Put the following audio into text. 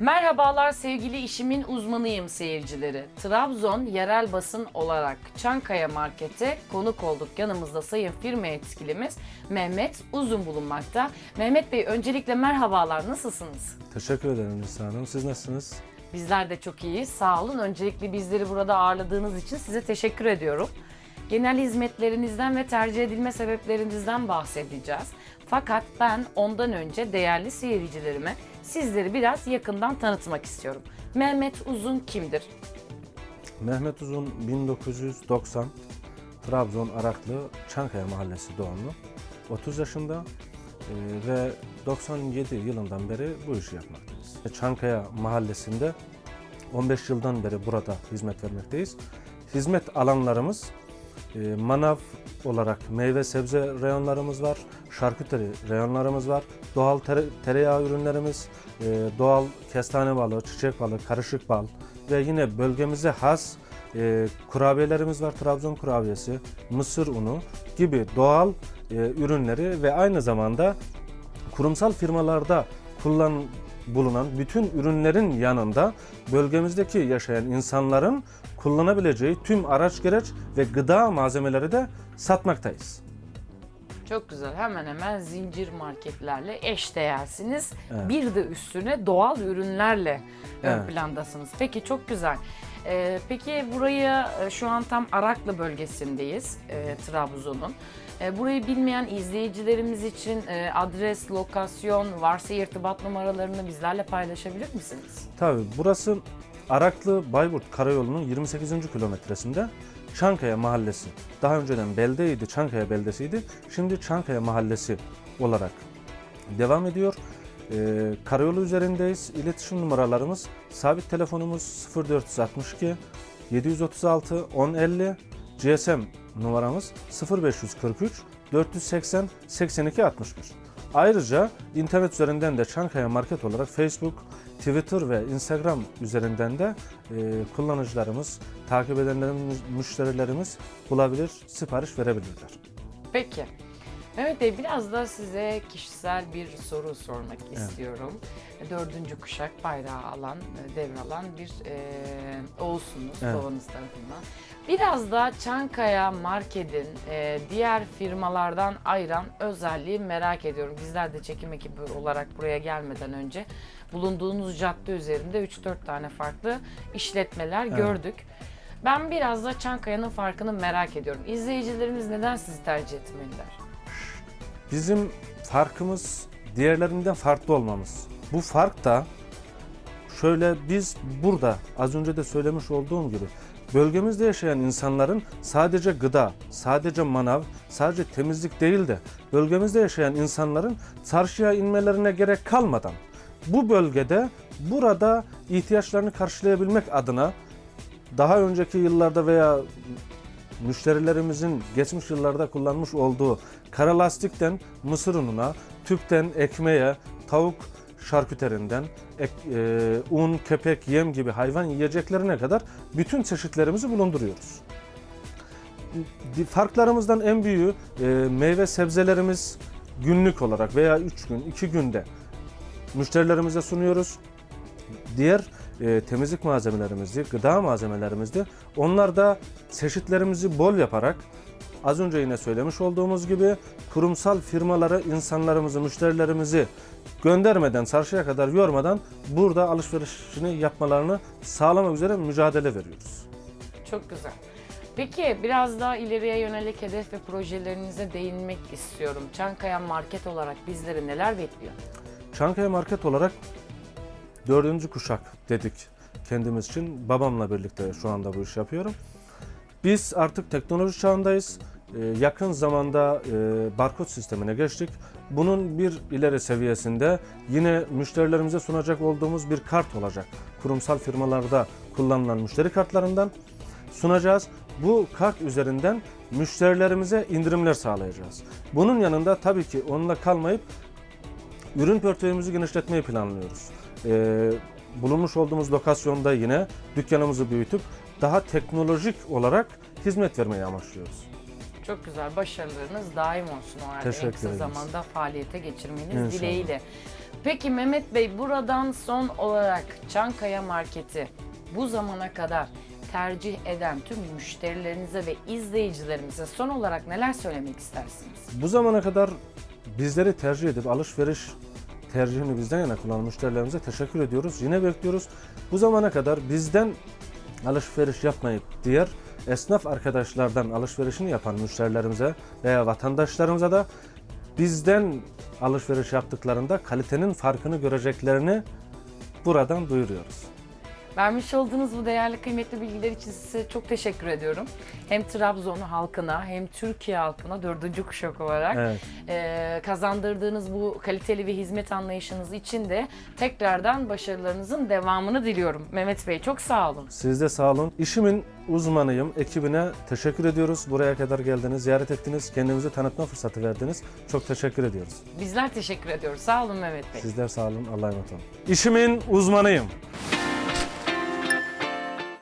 Merhabalar sevgili işimin uzmanıyım seyircileri. Trabzon yerel basın olarak Çankaya Market'e konuk olduk. Yanımızda sayın firma yetkilimiz Mehmet Uzun bulunmakta. Mehmet Bey öncelikle merhabalar nasılsınız? Teşekkür ederim Nisa Hanım. Siz nasılsınız? Bizler de çok iyiyiz. Sağ olun. Öncelikle bizleri burada ağırladığınız için size teşekkür ediyorum. Genel hizmetlerinizden ve tercih edilme sebeplerinizden bahsedeceğiz. Fakat ben ondan önce değerli seyircilerime sizleri biraz yakından tanıtmak istiyorum. Mehmet Uzun kimdir? Mehmet Uzun 1990 Trabzon Araklı Çankaya Mahallesi doğumlu. 30 yaşında e, ve 97 yılından beri bu işi yapmaktayız. Çankaya Mahallesi'nde 15 yıldan beri burada hizmet vermekteyiz. Hizmet alanlarımız e, manav olarak meyve sebze reyonlarımız var, şarküteri reyonlarımız var, doğal tere- tereyağı ürünlerimiz, e, doğal kestane balı, çiçek balı, karışık bal ve yine bölgemize has e, kurabiyelerimiz var. Trabzon kurabiyesi, mısır unu gibi doğal e, ürünleri ve aynı zamanda kurumsal firmalarda kullan bulunan bütün ürünlerin yanında bölgemizdeki yaşayan insanların kullanabileceği tüm araç gereç ve gıda malzemeleri de satmaktayız. Çok güzel. Hemen hemen zincir marketlerle eşdeğersiniz. Evet. Bir de üstüne doğal ürünlerle ön Evet. plandasınız. Peki çok güzel. Ee, peki burayı e, şu an tam Araklı bölgesindeyiz e, Trabzon'un. E, burayı bilmeyen izleyicilerimiz için e, adres, lokasyon, varsa irtibat numaralarını bizlerle paylaşabilir misiniz? Tabii burası Araklı Bayburt Karayolu'nun 28. kilometresinde Çankaya Mahallesi. Daha önceden beldeydi, Çankaya Beldesiydi. Şimdi Çankaya Mahallesi olarak devam ediyor. Ee, karayolu üzerindeyiz. İletişim numaralarımız sabit telefonumuz 0462 736 1050 GSM numaramız 0543 480 82 61. Ayrıca internet üzerinden de Çankaya Market olarak Facebook, Twitter ve Instagram üzerinden de e, kullanıcılarımız, takip edenlerimiz, müşterilerimiz bulabilir, sipariş verebilirler. Peki. Mehmet Bey biraz da size kişisel bir soru sormak istiyorum. Dördüncü kuşak bayrağı alan, devralan bir e, oğulsunuz Evet. babanız tarafından. Biraz da Çankaya Market'in e, diğer firmalardan ayıran özelliği merak ediyorum. Bizler de çekim ekibi olarak buraya gelmeden önce bulunduğunuz cadde üzerinde 3-4 tane farklı işletmeler Evet. gördük. Ben biraz da Çankaya'nın farkını merak ediyorum. İzleyicilerimiz neden sizi tercih etmeliler? Bizim farkımız diğerlerinden farklı olmamız. Bu fark da şöyle biz burada az önce de söylemiş olduğum gibi bölgemizde yaşayan insanların sadece gıda, sadece manav, sadece temizlik değil de bölgemizde yaşayan insanların çarşıya inmelerine gerek kalmadan bu bölgede burada ihtiyaçlarını karşılayabilmek adına daha önceki yıllarda veya müşterilerimizin geçmiş yıllarda kullanmış olduğu kara lastikten mısır ununa, tüpten ekmeğe, tavuk şarküterinden, ek- e, un, kepek, yem gibi hayvan yiyeceklerine kadar bütün çeşitlerimizi bulunduruyoruz. Farklarımızdan en büyüğü e, meyve sebzelerimiz günlük olarak veya 3 gün, 2 günde müşterilerimize sunuyoruz. Diğer e, temizlik malzemelerimizdi, gıda malzemelerimizdi. Onlar da çeşitlerimizi bol yaparak az önce yine söylemiş olduğumuz gibi kurumsal firmalara insanlarımızı, müşterilerimizi göndermeden, çarşıya kadar yormadan burada alışverişini yapmalarını sağlamak üzere mücadele veriyoruz. Çok güzel. Peki biraz daha ileriye yönelik hedef ve projelerinize değinmek istiyorum. Çankaya Market olarak bizleri neler bekliyor? Çankaya Market olarak dördüncü kuşak dedik kendimiz için. Babamla birlikte şu anda bu işi yapıyorum. Biz artık teknoloji çağındayız. Ee, yakın zamanda e, barkod sistemine geçtik. Bunun bir ileri seviyesinde yine müşterilerimize sunacak olduğumuz bir kart olacak. Kurumsal firmalarda kullanılan müşteri kartlarından sunacağız. Bu kart üzerinden müşterilerimize indirimler sağlayacağız. Bunun yanında tabii ki onunla kalmayıp ürün portföyümüzü genişletmeyi planlıyoruz. Ee, bulunmuş olduğumuz lokasyonda yine dükkanımızı büyütüp daha teknolojik olarak hizmet vermeyi amaçlıyoruz. Çok güzel. Başarılarınız daim olsun o halde. En Teşekkür kısa ederiz. zamanda faaliyete geçirmeniz İnşallah. dileğiyle. Peki Mehmet Bey buradan son olarak Çankaya Marketi bu zamana kadar tercih eden tüm müşterilerinize ve izleyicilerimize son olarak neler söylemek istersiniz? Bu zamana kadar bizleri tercih edip alışveriş tercihini bizden yana kullanan müşterilerimize teşekkür ediyoruz. Yine bekliyoruz. Bu zamana kadar bizden alışveriş yapmayıp diğer esnaf arkadaşlardan alışverişini yapan müşterilerimize veya vatandaşlarımıza da bizden alışveriş yaptıklarında kalitenin farkını göreceklerini buradan duyuruyoruz. Vermiş olduğunuz bu değerli kıymetli bilgiler için size çok teşekkür ediyorum. Hem Trabzon halkına hem Türkiye halkına dördüncü kuşak olarak Evet. e, kazandırdığınız bu kaliteli ve hizmet anlayışınız için de tekrardan başarılarınızın devamını diliyorum. Mehmet Bey çok sağ olun. Siz de sağ olun. İşimin uzmanıyım. Ekibine teşekkür ediyoruz. Buraya kadar geldiniz, ziyaret ettiniz, kendinizi tanıtma fırsatı verdiniz. Çok teşekkür ediyoruz. Bizler teşekkür ediyoruz. Sağ olun Mehmet Bey. Sizler sağ olun. Allah'a emanet olun. İşimin uzmanıyım.